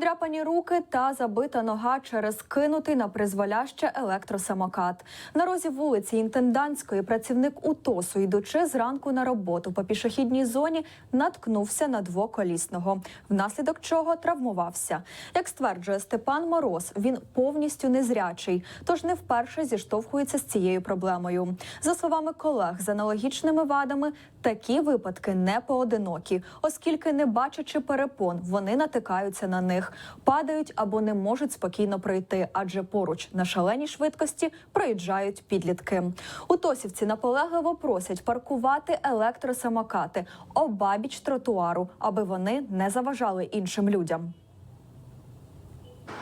Подряпані руки та забита нога через кинутий на призволяще електросамокат. На розі вулиці Інтендантської працівник УТОСу, йдучи зранку на роботу по пішохідній зоні, наткнувся на двоколісного, внаслідок чого травмувався. Як стверджує Степан Мороз, він повністю незрячий, тож не вперше зіштовхується з цією проблемою. За словами колег з аналогічними вадами, такі випадки не поодинокі, оскільки, не бачачи перепон, вони натикаються на них, падають або не можуть спокійно пройти, адже поруч на шаленій швидкості проїжджають підлітки. Утосівці наполегливо просять паркувати електросамокати обабіч тротуару, аби вони не заважали іншим людям.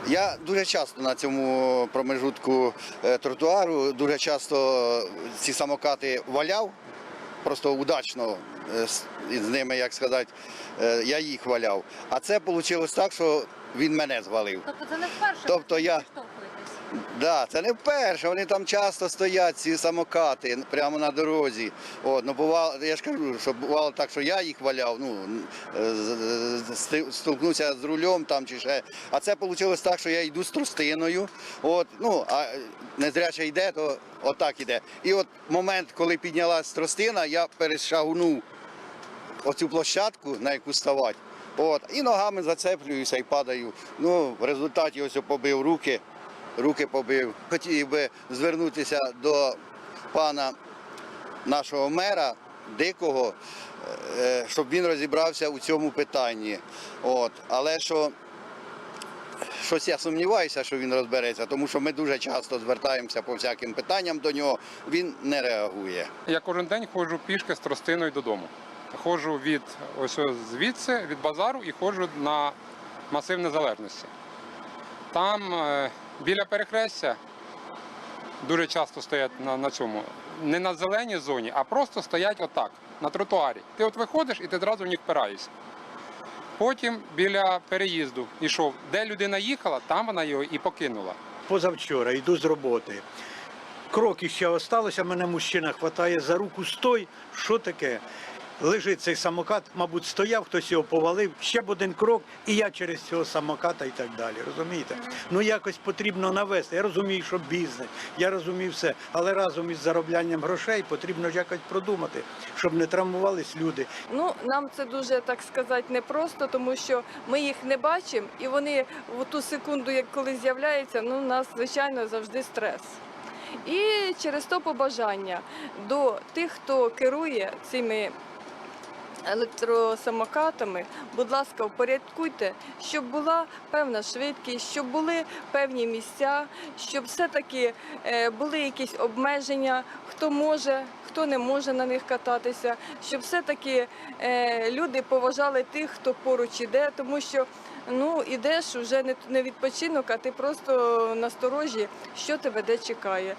Я дуже часто на цьому промежутку е, тротуару, дуже часто ці самокати валяв, просто удачно е, з з ними, як сказати, е, я їх валяв. А це вийшло так, що він мене звалив. Тобто це не вперше Тобто я- Да, це не вперше, вони там часто стоять, ці самокати, прямо на дорозі. От, ну, бувало, я ж кажу, що бувало так, що я їх валяв, ну, е, столкнувся з рулем там чи ще. А це вийшло так, що я йду з тростиною, от, ну, а незряче йде, то отак іде. І от момент, коли піднялась тростина, я перешагнув оцю площадку, на яку ставати. От, і ногами зацеплююся і падаю. Ну, в результаті ось побив руки, руки побив. Хотів би звернутися до пана нашого мера Дикого, е, щоб він розібрався у цьому питанні. От, але що щось я сумніваюся, що він розбереться, тому що ми дуже часто звертаємося по всяким питанням до нього, він не реагує. Я кожен день ходжу пішки з тростиною додому. Ходжу від ось звідси, від базару і ходжу на масив незалежності. Там е, біля перехрестя дуже часто стоять на, на цьому. Не на зеленій зоні, а просто стоять отак, на тротуарі. Ти от виходиш і ти одразу в них впираєшся. Потім біля переїзду йшов, де людина їхала, там вона його і покинула. позавчора йду з роботи. Кроки ще осталося, мене мужчина хватає за руку, стой, що таке? Лежить цей самокат, мабуть, стояв, хтось його повалив, ще б один крок, і я через цього самоката і так далі. Розумієте? Ну якось потрібно навести. Я розумію, що бізнес, я розумію все, але разом із зароблянням грошей потрібно якось продумати, щоб не травмувались люди. Ну, нам це дуже так сказати непросто, тому що ми їх не бачимо, і вони в ту секунду, як коли з'являються, ну, у нас звичайно завжди стрес. І через то побажання до тих, хто керує цими електросамокатами, будь ласка, упорядкуйте, щоб була певна швидкість, щоб були певні місця, щоб все-таки е, були якісь обмеження, хто може, хто не може на них кататися, щоб все-таки е, люди поважали тих, хто поруч іде, тому що ну ідеш вже не відпочинок, а ти просто насторожі, що тебе де чекає.